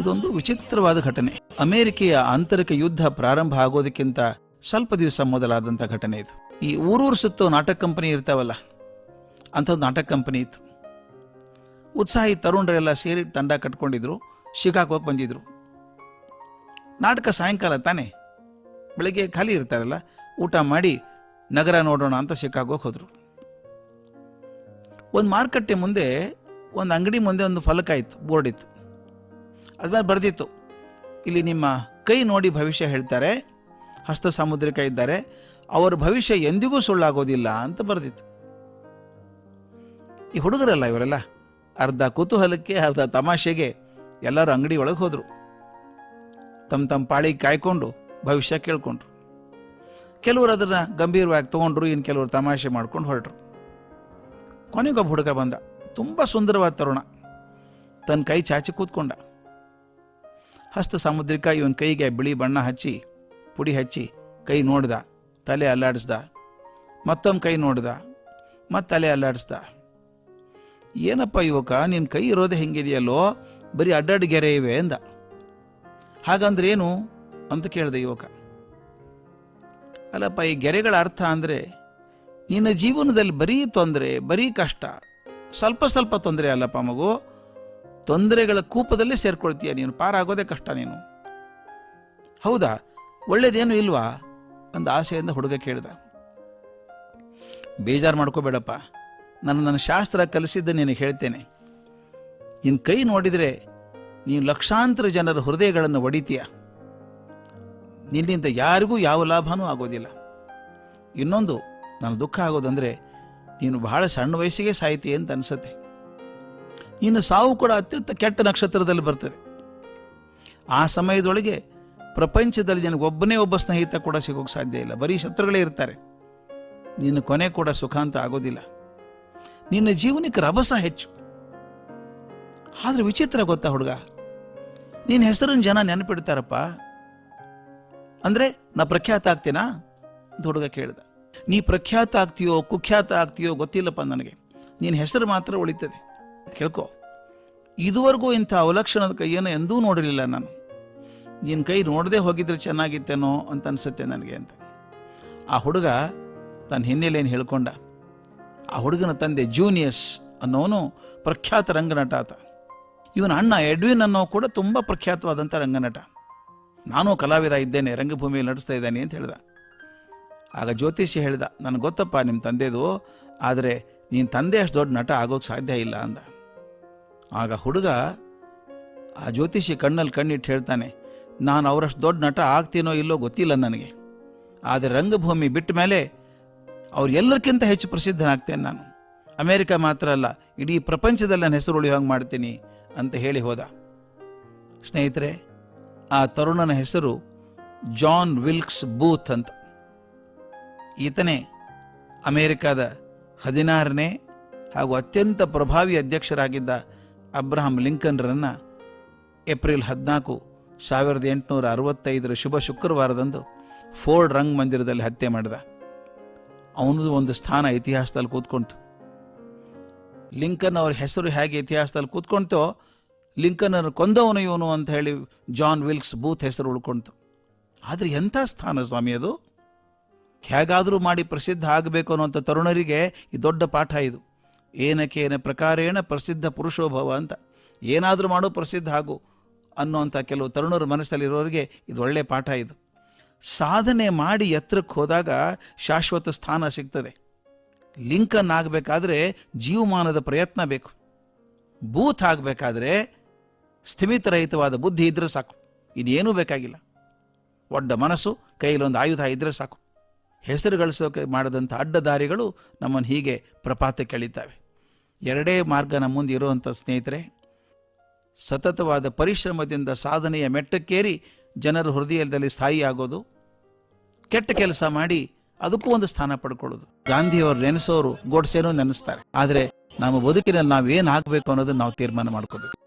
ಇದೊಂದು ವಿಚಿತ್ರವಾದ ಘಟನೆ. ಅಮೆರಿಕೆಯ ಆಂತರಿಕ ಯುದ್ಧ ಪ್ರಾರಂಭ ಆಗೋದಕ್ಕಿಂತ ಸ್ವಲ್ಪ ದಿವಸ ಮೊದಲಾದಂಥ ಘಟನೆ ಇದು. ಈ ಊರೂರು ಸುತ್ತೋ ನಾಟಕ ಕಂಪನಿ ಇರ್ತಾವಲ್ಲ, ಅಂಥದ್ದು ನಾಟಕ ಕಂಪನಿ ಇತ್ತು. ಉತ್ಸಾಹಿ ತರುಣರೆಲ್ಲ ಸೇರಿ ತಂಡ ಕಟ್ಕೊಂಡಿದ್ರು, ಶಿಕಾಗೋಗಿ ಬಂದಿದ್ರು. ನಾಟಕ ಸಾಯಂಕಾಲ ತಾನೇ, ಬೆಳಗ್ಗೆ ಖಾಲಿ ಇರ್ತಾರಲ್ಲ, ಊಟ ಮಾಡಿ ನಗರ ನೋಡೋಣ ಅಂತ ಶಿಕಾಗೋಗಿ ಹೋದರು. ಒಂದು ಮಾರುಕಟ್ಟೆ ಮುಂದೆ, ಒಂದು ಅಂಗಡಿ ಮುಂದೆ ಒಂದು ಫಲಕ ಇತ್ತು, ಬೋರ್ಡ್ ಇತ್ತು. ಅದ್ಮೇಲೆ ಬರೆದಿತ್ತು. ಇಲ್ಲಿ ನಿಮ್ಮ ಕೈ ನೋಡಿ ಭವಿಷ್ಯ ಹೇಳ್ತಾರೆ, ಹಸ್ತ ಸಾಮುದ್ರಿಕ ಇದ್ದಾರೆ, ಅವರ ಭವಿಷ್ಯ ಎಂದಿಗೂ ಸುಳ್ಳಾಗೋದಿಲ್ಲ ಅಂತ ಬರೆದಿತ್ತು. ಈ ಹುಡುಗರಲ್ಲ ಇವರೆಲ್ಲ ಅರ್ಧ ಕುತೂಹಲಕ್ಕೆ, ಅರ್ಧ ತಮಾಷೆಗೆ ಎಲ್ಲರೂ ಅಂಗಡಿ ಒಳಗೆ ಹೋದರು. ತಮ್ಮ ತಮ್ಮ ಪಾಳಿಗೆ ಕಾಯ್ಕೊಂಡು ಭವಿಷ್ಯ ಕೇಳ್ಕೊಂಡ್ರು. ಕೆಲವರು ಅದನ್ನು ಗಂಭೀರವಾಗಿ ತಗೊಂಡ್ರು ಇನ್ನು ಕೆಲವರು ತಮಾಷೆ ಮಾಡ್ಕೊಂಡು ಹೊರಟರು. ಕೊನೆಗೊಬ್ಬ ಹುಡುಗ ಬಂದ. ತುಂಬ ಸುಂದರವಾದ ತರುಣ. ತನ್ನ ಕೈ ಚಾಚಿ ಕೂತ್ಕೊಂಡ. ಹಸ್ತ ಸಾಮುದ್ರಿಕ ಇವನ್ ಕೈಗೆ ಬಿಳಿ ಬಣ್ಣ ಹಚ್ಚಿ, ಪುಡಿ ಹಚ್ಚಿ ಕೈ ನೋಡ್ದ, ತಲೆ ಅಲ್ಲಾಡಿಸ್ದ. ಮತ್ತೊಮ್ಮೆ ಕೈ ನೋಡ್ದ, ಮತ್ತೆ ತಲೆ ಅಲ್ಲಾಡಿಸ್ದ. ಏನಪ್ಪ ಯುವಕ ನಿನ್ನ ಕೈ ಇರೋದೇ ಹೆಂಗಿದೆಯಲ್ಲೋ, ಬರೀ ಅಡ್ಡಾಡಿ ಗೆರೆ ಇವೆ ಅಂದ. ಹಾಗಂದ್ರೆ ಏನು ಅಂತ ಕೇಳಿದೆ ಯುವಕ. ಅಲ್ಲಪ್ಪ, ಈ ಗೆರೆಗಳ ಅರ್ಥ ಅಂದರೆ ನಿನ್ನ ಜೀವನದಲ್ಲಿ ಬರೀ ತೊಂದರೆ, ಬರೀ ಕಷ್ಟ, ಸ್ವಲ್ಪ ಸ್ವಲ್ಪ ತೊಂದರೆ ಅಲ್ಲಪ್ಪ ಮಗು. ತೊಂದರೆಗಳ ಕೂಪದಲ್ಲೇ ಸೇರ್ಕೊಳ್ತೀಯ ನೀನು. ಪಾರಾಗೋದೇ ಕಷ್ಟ ನೀನು. ಹೌದಾ? ಒಳ್ಳೇದೇನು ಇಲ್ವಾ? ಅಂದ ಆಸೆಯಿಂದ ಹುಡುಗ ಕೇಳಿದ. ಬೇಜಾರು ಮಾಡ್ಕೋಬೇಡಪ್ಪ. ನಾನು ನನ್ನ ಶಾಸ್ತ್ರ ಕಲಿಸಿದ್ದ ನಿನಗೆ ಹೇಳ್ತೇನೆ. ನಿನ್ನ ಕೈ ನೋಡಿದರೆ ನೀನು ಲಕ್ಷಾಂತರ ಜನರ ಹೃದಯಗಳನ್ನು ಒಡಿತೀಯ. ನಿನ್ನಿಂದ ಯಾರಿಗೂ ಯಾವ ಲಾಭನೂ ಆಗೋದಿಲ್ಲ. ಇನ್ನೊಂದು, ನನ್ನ ದುಃಖ ಆಗೋದಂದರೆ ನೀನು ಬಹಳ ಸಣ್ಣ ವಯಸ್ಸಿಗೆ ಸಾಯ್ತಿ ಅಂತ ಅನಿಸುತ್ತೆ. ನೀನು ಸಾವು ಕೂಡ ಅತ್ಯಂತ ಕೆಟ್ಟ ನಕ್ಷತ್ರದಲ್ಲಿ ಬರ್ತದೆ. ಆ ಸಮಯದೊಳಗೆ ಪ್ರಪಂಚದಲ್ಲಿ ನಿನಗೆ ಒಬ್ಬನೇ ಒಬ್ಬ ಸ್ನೇಹಿತ ಕೂಡ ಸಿಗೋಕೆ ಸಾಧ್ಯ ಇಲ್ಲ. ಬರೀ ಶತ್ರುಗಳೇ ಇರ್ತಾರೆ. ನಿನ್ನ ಕೊನೆ ಕೂಡ ಸುಖ ಅಂತ ಆಗೋದಿಲ್ಲ. ನಿನ್ನ ಜೀವನಕ್ಕೆ ರಭಸ ಹೆಚ್ಚು. ಆದರೆ ವಿಚಿತ್ರ ಗೊತ್ತಾ ಹುಡುಗ? ನಿನ್ನ ಹೆಸರನ್ನು ಜನ ನೆನಪಿಡ್ತಾರಪ್ಪ. ಅಂದರೆ, ನಾ ಪ್ರಖ್ಯಾತ ಆಗ್ತೀನಾ? ಅಂತ ಹುಡುಗ ಕೇಳಿದ. ನೀ ಪ್ರಖ್ಯಾತ ಆಗ್ತೀಯೋ, ಕುಖ್ಯಾತ ಆಗ್ತೀಯೋ ಗೊತ್ತಿಲ್ಲಪ್ಪ ನನಗೆ. ನಿನ್ನ ಹೆಸರು ಮಾತ್ರ ಉಳಿತದೆ. ಕೇಳ್ಕೊ. ಇದುವರೆಗೂ ಇಂಥ ಅವಲಕ್ಷಣದ ಕೈಯನ್ನು ಎಂದೂ ನೋಡಿರಲಿಲ್ಲ ನಾನು. ನಿನ್ನ ಕೈ ನೋಡದೆ ಹೋಗಿದ್ರೆ ಚೆನ್ನಾಗಿತ್ತೇನೋ ಅಂತ ಅನಿಸುತ್ತೆ ನನಗೆ ಅಂತ. ಆ ಹುಡುಗ ತನ್ನ ಹಿನ್ನೆಲೆಯನ್ನು ಹೇಳ್ಕೊಂಡ. ಆ ಹುಡುಗನ ತಂದೆ ಜೂನಿಯರ್ಸ್ ಅನ್ನೋನು ಪ್ರಖ್ಯಾತ ರಂಗನಟ ಆತ. ಇವನ ಅಣ್ಣ ಎಡ್ವಿನ್ ಅನ್ನೋ ಕೂಡ ತುಂಬ ಪ್ರಖ್ಯಾತವಾದಂಥ ರಂಗನಟ. ನಾನು ಕಲಾವಿದ ಇದ್ದೇನೆ, ರಂಗಭೂಮಿಯಲ್ಲಿ ನಡೆಸ್ತಾ ಇದ್ದೇನೆ ಅಂತ ಹೇಳ್ದ. ಆಗ ಜ್ಯೋತಿಷಿ ಹೇಳ್ದ, ನನಗೆ ಗೊತ್ತಪ್ಪ ನಿಮ್ಮ ತಂದೆದು, ಆದರೆ ನೀನು ತಂದೆ ಅಷ್ಟು ದೊಡ್ಡ ನಟ ಆಗೋಕ್ಕೆ ಸಾಧ್ಯ ಇಲ್ಲ ಅಂದ. ಆಗ ಹುಡುಗ ಆ ಜ್ಯೋತಿಷಿ ಕಣ್ಣಲ್ಲಿ ಕಣ್ಣಿಟ್ಟು ಹೇಳ್ತಾನೆ, ನಾನು ಅವರಷ್ಟು ದೊಡ್ಡ ನಟ ಆಗ್ತೀನೋ ಇಲ್ಲೋ ಗೊತ್ತಿಲ್ಲ ನನಗೆ. ಆದರೆ ರಂಗಭೂಮಿ ಬಿಟ್ಟ ಮೇಲೆ ಅವ್ರು ಹೆಚ್ಚು ಪ್ರಸಿದ್ಧನಾಗ್ತೇನೆ ನಾನು. ಅಮೇರಿಕ ಮಾತ್ರ ಅಲ್ಲ, ಇಡೀ ಪ್ರಪಂಚದಲ್ಲಿ ನನ್ನ ಹೆಸರು ಉಳಿಯುವಂಗೆ ಮಾಡ್ತೀನಿ ಅಂತ ಹೇಳಿ ಹೋದ. ಸ್ನೇಹಿತರೆ, ಆ ತರುಣನ ಹೆಸರು ಜಾನ್ ವಿಲ್ಕ್ಸ್ ಬೂತ್ ಅಂತ. ಈತನೇ ಅಮೇರಿಕಾದ ಹದಿನಾರನೇ ಹಾಗೂ ಅತ್ಯಂತ ಪ್ರಭಾವಿ ಅಧ್ಯಕ್ಷರಾಗಿದ್ದ ಅಬ್ರಹಾಂ ಲಿಂಕನ್ರನ್ನು ಏಪ್ರಿಲ್ ಹದಿನಾಲ್ಕು ಸಾವಿರದ ಎಂಟುನೂರ ಅರವತ್ತೈದರ ಶುಭ ಶುಕ್ರವಾರದಂದು ಫೋರ್ಡ್ ರಂಗ್ ಮಂದಿರದಲ್ಲಿ ಹತ್ಯೆ ಮಾಡಿದ. ಅವನದು ಒಂದು ಸ್ಥಾನ ಇತಿಹಾಸದಲ್ಲಿ ಕೂತ್ಕೊಂತು ಲಿಂಕನ್ ಅವ್ರ ಹೆಸರು ಹೇಗೆ ಇತಿಹಾಸದಲ್ಲಿ ಕೂತ್ಕೊಂತೋ ಲಿಂಕನ್ ಕೊಂದವನು ಇವನು ಅಂತ ಹೇಳಿ ಜಾನ್ ವಿಲ್ಕ್ಸ್ ಬೂತ್ ಹೆಸರು ಉಳ್ಕೊಂತು ಆದರೆ ಎಂಥ ಸ್ಥಾನ ಸ್ವಾಮಿ ಅದು? ಹೇಗಾದರೂ ಮಾಡಿ ಪ್ರಸಿದ್ಧ ಆಗಬೇಕು ಅನ್ನುವಂಥ ತರುಣರಿಗೆ ಈ ದೊಡ್ಡ ಪಾಠ ಇದು. ಏನಕೇನ ಪ್ರಕಾರೇಣ ಪ್ರಸಿದ್ಧ ಪುರುಷೋಭವ ಅಂತ. ಏನಾದರೂ ಮಾಡು ಪ್ರಸಿದ್ಧ ಆಗು ಅನ್ನುವಂಥ ಕೆಲವು ತರುಣರ ಮನಸ್ಸಲ್ಲಿರೋರಿಗೆ ಇದು ಒಳ್ಳೆಯ ಪಾಠ ಇದು. ಸಾಧನೆ ಮಾಡಿ ಎತ್ತರಕ್ಕೆ ಹೋದಾಗ ಶಾಶ್ವತ ಸ್ಥಾನ ಸಿಗ್ತದೆ. ಲಿಂಕನ್ ಆಗಬೇಕಾದ್ರೆ ಜೀವಮಾನದ ಪ್ರಯತ್ನ ಬೇಕು. ಬೂತ್ ಆಗಬೇಕಾದ್ರೆ ಸ್ಥಿಮಿತರಹಿತವಾದ ಬುದ್ಧಿ ಇದ್ದರೆ ಸಾಕು. ಇದೇನೂ ಬೇಕಾಗಿಲ್ಲ. ಒಡ್ಡ ಮನಸ್ಸು, ಕೈಲೊಂದು ಆಯುಧ ಇದ್ದರೆ ಸಾಕು. ಹೆಸರು ಗಳಿಸೋಕೆ ಮಾಡಿದಂಥ ಅಡ್ಡದಾರಿಗಳು ನಮ್ಮನ್ನು ಹೀಗೆ ಪ್ರಪಾತಕ್ಕೆ ಎಳಿತಾವೆ. ಎರಡೇ ಮಾರ್ಗ ನಮ್ಮ ಮುಂದೆ ಇರುವಂಥ ಸ್ನೇಹಿತರೆ, ಸತತವಾದ ಪರಿಶ್ರಮದಿಂದ ಸಾಧನೆಯ ಮೆಟ್ಟಕ್ಕೇರಿ ಜನರ ಹೃದಯದಲ್ಲಿ ಸ್ಥಾಯಿ ಆಗೋದು, ಕೆಟ್ಟ ಕೆಲಸ ಮಾಡಿ ಅದಕ್ಕೂ ಒಂದು ಸ್ಥಾನ ಪಡ್ಕೊಳ್ಳೋದು. ಗಾಂಧಿಯವರು ನೆನೆಸೋರು, ಗೋಡ್ಸೇನೂ ನೆನೆಸ್ತಾರೆ. ಆದರೆ, ನಮ್ಮ ಬದುಕಿನಲ್ಲಿ ನಾವೇನು ಆಗಬೇಕು ಅನ್ನೋದನ್ನು ನಾವು ತೀರ್ಮಾನ ಮಾಡ್ಕೋಬೇಕು.